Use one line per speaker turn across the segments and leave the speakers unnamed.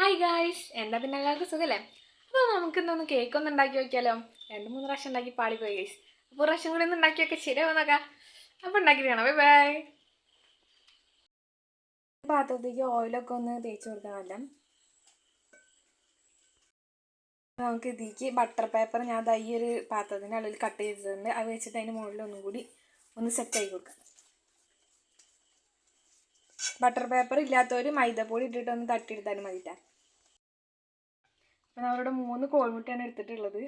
Hi guys എന്താ പിന്നെ എല്ലാവർക്കും സുഖല്ലേ? അപ്പോൾ നമുക്ക് ഇന്നൊന്ന് കേക്ക് ഒന്ന് ഉണ്ടാക്കി നോക്കിയാലോ രണ്ട് മൂന്ന് പ്രാവശ്യം ഉണ്ടാക്കി പോയി ഗൈസ് അപ്പോൾ പ്രാവശ്യം കൂടി ഒന്ന് ഉണ്ടാക്കിയൊക്കെ ശരിയാവും നോക്കാം. അപ്പോൾ ഉണ്ടാക്കിയിട്ട് ബൈ ബൈ പാത്രത്തേക്ക് ഓയിലൊക്കെ ഒന്ന് തേച്ച് കൊടുക്കാമല്ല. നമുക്ക് ഇതിലേക്ക് ബട്ടർ പേപ്പർ ഞാൻ ദാ ഈ ഒരു പാത്രത്തിന്റെ അളവിൽ കട്ട് ചെയ്തിട്ടുണ്ട്. അത് വെച്ചിട്ട് അതിന് മുകളിൽ ഒന്നും കൂടി ഒന്ന് സെറ്റ് ആക്കി കൊടുക്കാം. ബട്ടർ പേപ്പർ ഇല്ലാത്തവർ മൈദപ്പൊടി ഇട്ടിട്ട് ഒന്ന് തട്ടിയെടുത്താലും മതിട്ടാ. അപ്പം അവരുടെ മൂന്ന് കോഴിമുട്ടയാണ് എടുത്തിട്ടുള്ളത്.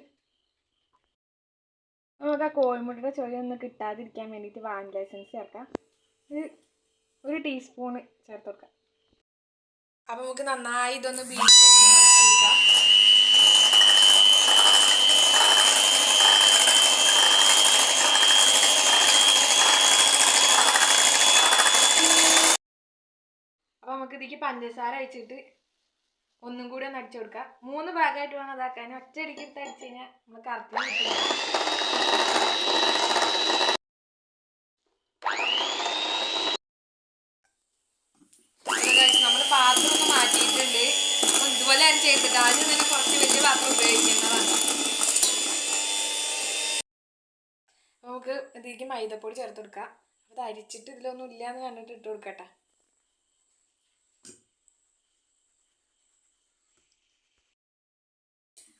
നമുക്ക് ആ കോഴിമുട്ടയുടെ ചൊവ്വ ഒന്ന് കിട്ടാതിരിക്കാൻ വേണ്ടിയിട്ട് വാനില എസൻസ് ചേർക്കാം. ഒരു ടീസ്പൂണ് ചേർത്ത് കൊടുക്കാം. അപ്പം നമുക്ക് നന്നായി ഇതൊന്ന് ബീറ്റ് കൊടുക്കാം അപ്പോൾ നമുക്ക് ഇതിലേക്ക് പഞ്ചസാര അടിച്ചിട്ട് ഒന്നും കൂടി ഒന്ന് അടിച്ചു കൊടുക്കുക മൂന്ന് ഭാഗമായിട്ട് വേണം അതാക്കാൻ ഒറ്റ അടിക്ക് അടിച്ചു കഴിഞ്ഞാൽ നമ്മൾ കറുത്ത നമ്മൾ പാത്രം ഒന്ന് മാറ്റിയിട്ടുണ്ട്. അപ്പോൾ ഇതുപോലെ ആണ് ചെയ്തിട്ട് ആദ്യം തന്നെ കുറച്ച് വലിയ പാത്രം ഉപയോഗിക്കേണ്ടതാണ്. നമുക്ക് ഇതിലേക്ക് മൈദപ്പൊടി ചേർത്ത് കൊടുക്കാം. അത് അരിച്ചിട്ട് ഇതിലൊന്നും ഇല്ല എന്ന് കണ്ടിട്ട് ഇട്ട് കൊടുക്കട്ടെ.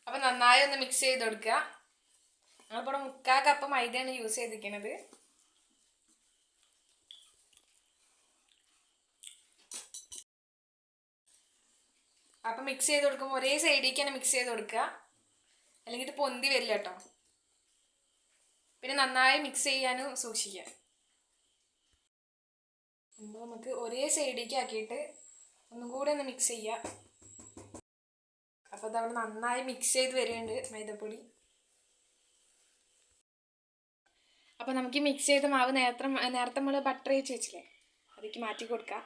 അപ്പൊ നന്നായി ഒന്ന് മിക്സ് ചെയ്ത് കൊടുക്കുക നമ്മളിപ്പോൾ മുക്കാൽ കപ്പ് മൈദയാണ് യൂസ് ചെയ്തിരിക്കുന്നത് അപ്പം മിക്സ് ചെയ്ത് കൊടുക്കുമ്പോൾ ഒരേ സൈഡിലേക്ക് തന്നെ മിക്സ് ചെയ്ത് കൊടുക്കുക അല്ലെങ്കിൽ ഇത് പൊന്തി വരില്ല കേട്ടോ പിന്നെ നന്നായി മിക്സ് ചെയ്യാനും സൂക്ഷിക്കുക. നമുക്ക് ഒരേ സൈഡിലേക്ക് ആക്കിയിട്ട് ഒന്നും കൂടെ ഒന്ന് മിക്സ് ചെയ്യുക. അപ്പോൾ അതവിടെ നന്നായി മിക്സ് ചെയ്ത് വരുന്നുണ്ട് മൈദപ്പൊടി. അപ്പോൾ നമുക്ക് മിക്സ് ചെയ്ത മാവ് നേരത്തെ നേരത്തെ നമ്മൾ ബട്ടർ വെച്ച് വെച്ചില്ലേ? അതിലേക്ക് മാറ്റി കൊടുക്കാം.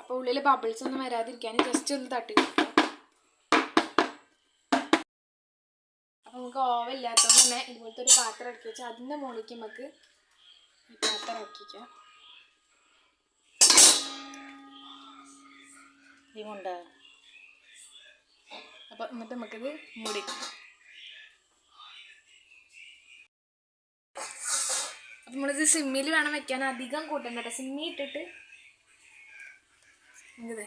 അപ്പോൾ ഉള്ളിൽ ബബിൾസ് ഒന്നും വരാതിരിക്കാൻ ജസ്റ്റ് ഒന്ന് തട്ടി കൊടുക്കാം. അപ്പോൾ നമുക്ക് ഓവ ഇല്ലാത്തതുകൊണ്ട് തന്നെ ഇതുപോലത്തെ ഒരു പാത്രം ഇറക്കി വെച്ചാൽ അതിന്റെ മുകളിലേക്ക് നമുക്ക് ഈ നോക്കിക്കാം അപ്പൊ
ഇതുകൊണ്ട്
അപ്പോൾ എന്നിട്ട് നമുക്കിത് മുടി അപ്പം നമ്മളിത് സിമ്മിൽ വേണം വെക്കാൻ. അധികം കൂട്ടണ്ട കേട്ടോ. സിമ്മി ഇട്ടിട്ട്. ഇത്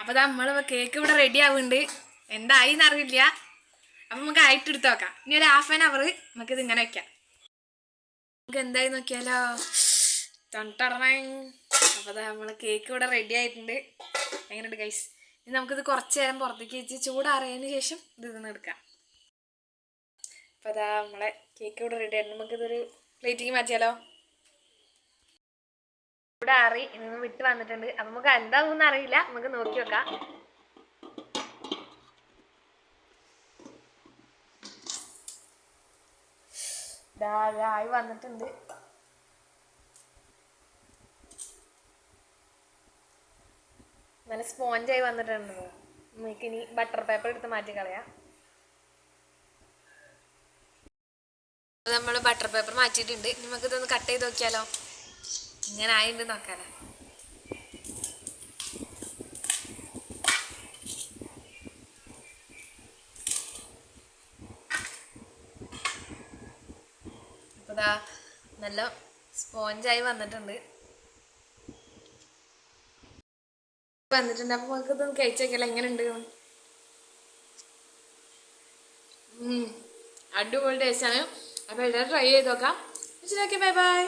അപ്പോൾ നമ്മൾ കേക്ക് ഇവിടെ റെഡി ആവുന്നുണ്ട്. എന്തായി എന്നറിയില്ല അപ്പം നമുക്ക് ആയിട്ട് എടുത്ത് നോക്കാം ഇനി ഒരു ഹാഫ് ആൻ അവർ നമുക്കിത് ഇങ്ങനെ വെക്കാം. നമുക്ക് എന്തായി നോക്കിയാലോ? തൊണ്ടറങ്ങ അപ്പോൾ നമ്മളെ കേക്ക് ഇവിടെ റെഡി ആയിട്ടുണ്ട്. എങ്ങനെയുണ്ട് ഗൈസ് ഇനി നമുക്കിത് കുറച്ച് നേരം പുറത്തേക്ക് വെച്ച് ചൂടാറിയതിന് ശേഷം ഇത് ഇന്ന് എടുക്കാം. അപ്പോൾ അതാ നമ്മളെ കേക്ക് ഇവിടെ റെഡി ആയിട്ട് നമുക്കിതൊരു പ്ലേറ്റിങ് മാറ്റിയാലോ? ഇവിടെ അറി ഇന്ന് വിട്ട് വന്നിട്ടുണ്ട്. അപ്പം നമുക്ക് എന്താ അറിയില്ല. നമുക്ക് നോക്കി വെക്കാം. ദാ ദാ വന്നിട്ടുണ്ട്. നല്ല സ്പോഞ്ചായി വന്നിട്ടുണ്ട് നമുക്ക് ഇനി ബട്ടർ പേപ്പർ എടുത്ത് മാറ്റി കളയാം. നമ്മൾ ബട്ടർ പേപ്പർ മാറ്റിയിട്ടുണ്ട്. നമുക്കിതൊന്ന് കട്ട് ചെയ്ത് നോക്കിയാലോ? ഇങ്ങനെ ആയിട്ട് നോക്കാലോ അപ്പോൾ ദാ നല്ല സ്പോഞ്ചായി വന്നിട്ടുണ്ട്. വന്നിട്ടുണ്ട്. അപ്പൊ നമുക്ക് ഇതൊന്ന് കഴിച്ചു നോക്കിയാലോ? എങ്ങനെയുണ്ട്? അടിപൊളി ആണ്. അപ്പൊ എല്ലാവരും ട്രൈ ചെയ്ത് നോക്കാം. Bye bye